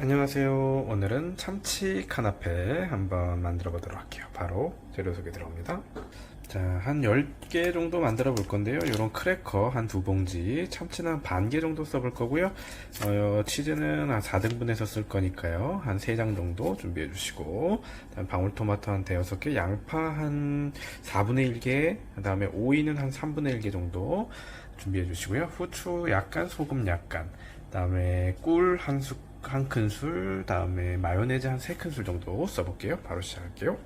안녕하세요. 오늘은 참치 카나페 한번 만들어 보도록 할게요. 바로 재료 소개 들어갑니다. 자, 한 10개 정도 만들어 볼 건데요. 이런 크래커 한 두 봉지, 참치는 한반개 정도 써 볼 거고요. 어, 치즈는 한 4등분해서 쓸 거니까요. 한 3장 정도 준비해 주시고, 그다음 방울토마토 한 대여섯 개, 양파 한 4분의 1개, 그 다음에 오이는 한 3분의 1개 정도 준비해 주시고요. 후추 약간, 소금 약간, 그 다음에 꿀 한 숟, 한 큰술, 다음에 마요네즈 한 세 큰술 정도 써볼게요. 바로 시작할게요.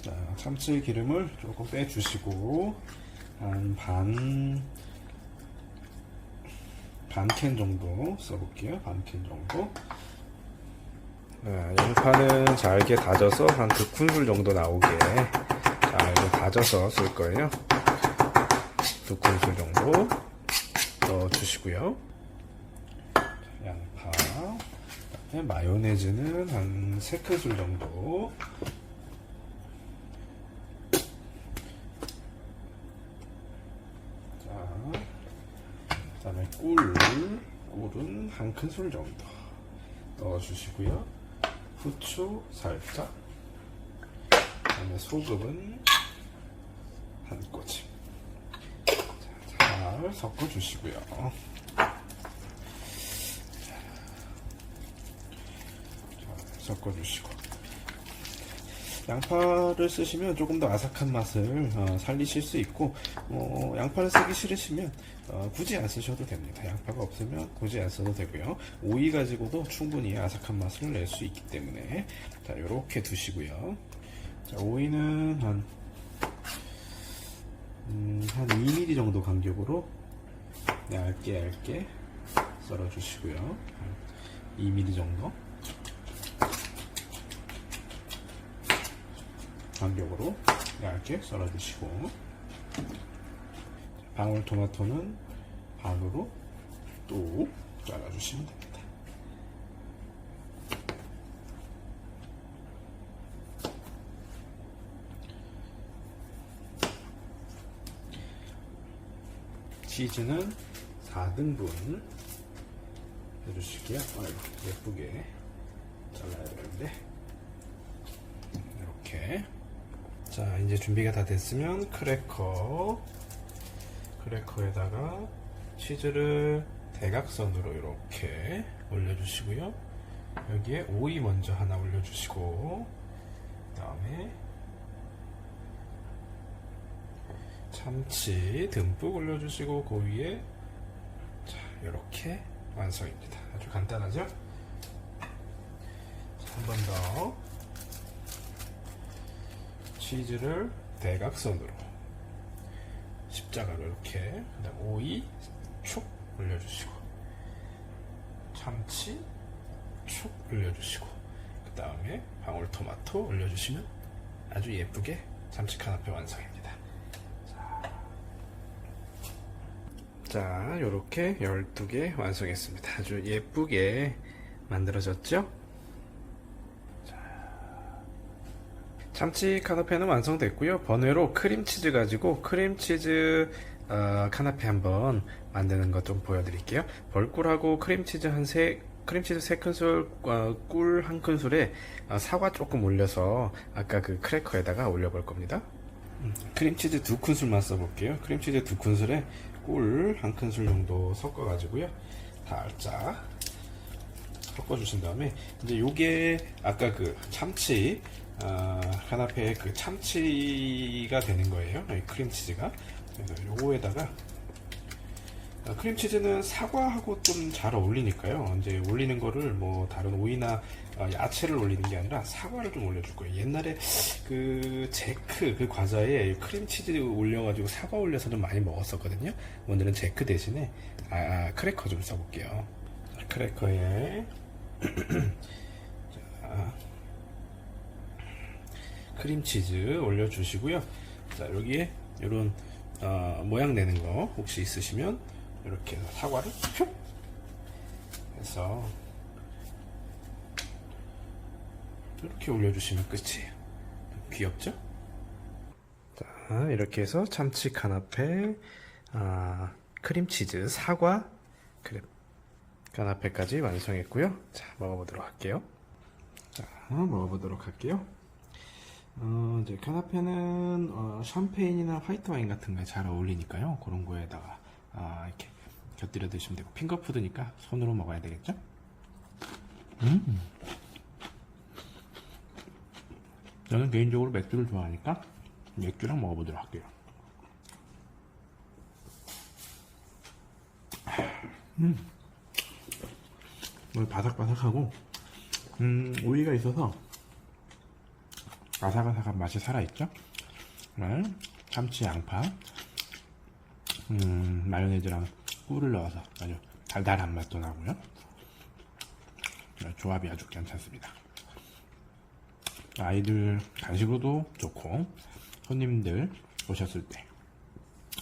자, 참치 기름을 조금 빼주시고, 한 반, 반 캔 정도 써볼게요. 반 캔 정도. 자, 양파는 잘게 다져서 한 두 큰술 정도 나오게 잘게 다져서 쓸 거예요. 두 큰술 정도 넣어주시고요. 양파, 그 다음에 마요네즈는 한세 큰술 정도. 자, 그다음에 꿀, 꿀은 한 큰술 정도 넣어주시고요. 후추 살짝, 그 다음에 소금은 한 꼬집. 자, 잘 섞어주시고요. 섞어주시고. 양파를 쓰시면 조금 더 아삭한 맛을 어, 살리실 수 있고 어, 양파를 쓰기 싫으시면 어, 굳이 안 쓰셔도 됩니다. 양파가 없으면 굳이 안 써도 되고요. 오이 가지고도 충분히 아삭한 맛을 낼 수 있기 때문에. 자 이렇게 두시고요. 자 오이는 한, 음, 한 2mm 정도 간격으로 얇게 얇게 썰어 주시고요. 2mm 정도 간격으로 얇게 썰어주시고 방울토마토는 반으로 또 잘라주시면 됩니다. 치즈는 4등분 해주실게요. 아이고, 예쁘게 잘라야 되는데 이렇게 자 이제 준비가 다 됐으면 크래커. 크래커에다가 치즈를 대각선으로 이렇게 올려주시고요. 여기에 오이 먼저 하나 올려주시고 그 다음에 참치 듬뿍 올려주시고 그 위에 자 이렇게 완성입니다. 아주 간단하죠? 한 번 더 치즈를 대각선으로 십자가로 이렇게 그다음 오이 축 올려주시고 참치 축 올려주시고 그 다음에 방울토마토 올려주시면 아주 예쁘게 참치 카나페 완성입니다. 자, 이렇게 12개 완성했습니다. 아주 예쁘게 만들어졌죠? 참치 카나페는 완성됐고요. 번외로 크림치즈 가지고 크림치즈 어, 카나페 한번 만드는 것 좀 보여드릴게요. 벌꿀하고 크림치즈 한 세, 크림치즈 세 큰술, 어, 꿀한 큰술에 어, 사과 조금 올려서 아까 그 크래커에다가 올려볼 겁니다. 음, 크림치즈 두 큰술만 써볼게요. 크림치즈 두 큰술에 꿀한 큰술 정도 섞어가지고요. 살짝 섞어주신 다음에 이제 요게 아까 그 참치 아, 카나페의 그 참치가 되는 거예요. 이 크림치즈가. 그래서 요거에다가 아, 크림치즈는 사과하고 좀 잘 어울리니까요. 이제 올리는 거를 뭐 다른 오이나 어, 야채를 올리는 게 아니라 사과를 좀 올려줄 거예요. 옛날에 그 제크 그 과자에 크림치즈 올려가지고 사과 올려서 좀 많이 먹었었거든요. 오늘은 제크 대신에 아, 아, 크래커 좀 써볼게요. 자, 크래커에 자, 크림치즈 올려주시고요. 자, 여기에 이런 어, 모양 내는 거 혹시 있으시면 이렇게 사과를 슉 해서 이렇게 올려주시면 끝이에요. 귀엽죠? 자, 이렇게 해서 참치 카나페, 아, 크림치즈, 사과, 그래, 카나페까지 완성했고요. 자, 먹어보도록 할게요. 자, 먹어보도록 할게요. 어, 이제 카나페는 어, 샴페인이나 화이트 와인 같은 거에 잘 어울리니까요. 그런 거에다가 아, 이렇게 곁들여 드시면 되고 핑거푸드니까 손으로 먹어야 되겠죠? 음. 저는 개인적으로 맥주를 좋아하니까 맥주랑 먹어보도록 할게요. 음. 음, 바삭바삭하고 음, 오이가 있어서 아삭아삭한 맛이 살아있죠? 네, 참치, 양파, 음, 마요네즈랑 꿀을 넣어서 아주 달달한 맛도 나고요. 네, 조합이 아주 괜찮습니다. 아이들 간식으로도 좋고 손님들 오셨을 때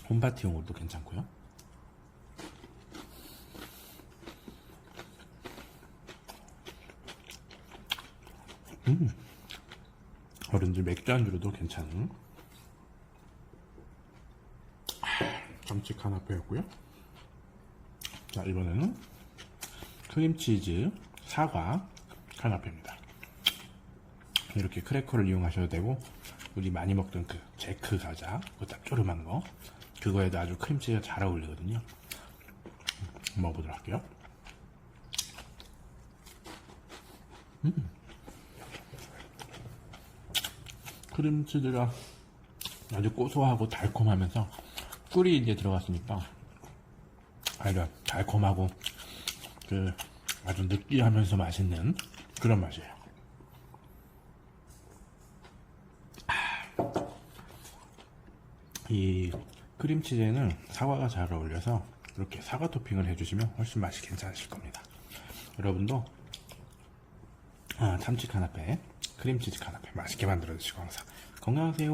홈파티용으로도 괜찮고요. 어른들 맥주 안주로도 괜찮은 참치 카나페였고요. 자 이번에는 크림치즈 사과 카나페입니다. 이렇게 크래커를 이용하셔도 되고 우리 많이 먹던 그 제크 과자 그 짭조름한 거 그거에도 아주 크림치즈가 잘 어울리거든요. 먹어보도록 할게요. 크림치즈가 아주 고소하고 달콤하면서 꿀이 이제 들어갔으니까 아주 달콤하고 그 아주 느끼하면서 맛있는 그런 맛이에요. 이 크림치즈에는 사과가 잘 어울려서 이렇게 사과 토핑을 해주시면 훨씬 맛이 괜찮으실 겁니다. 여러분도 아, 참치 카나페, 크림치즈 카나페 맛있게 만들어 드시고 항상 건강하세요.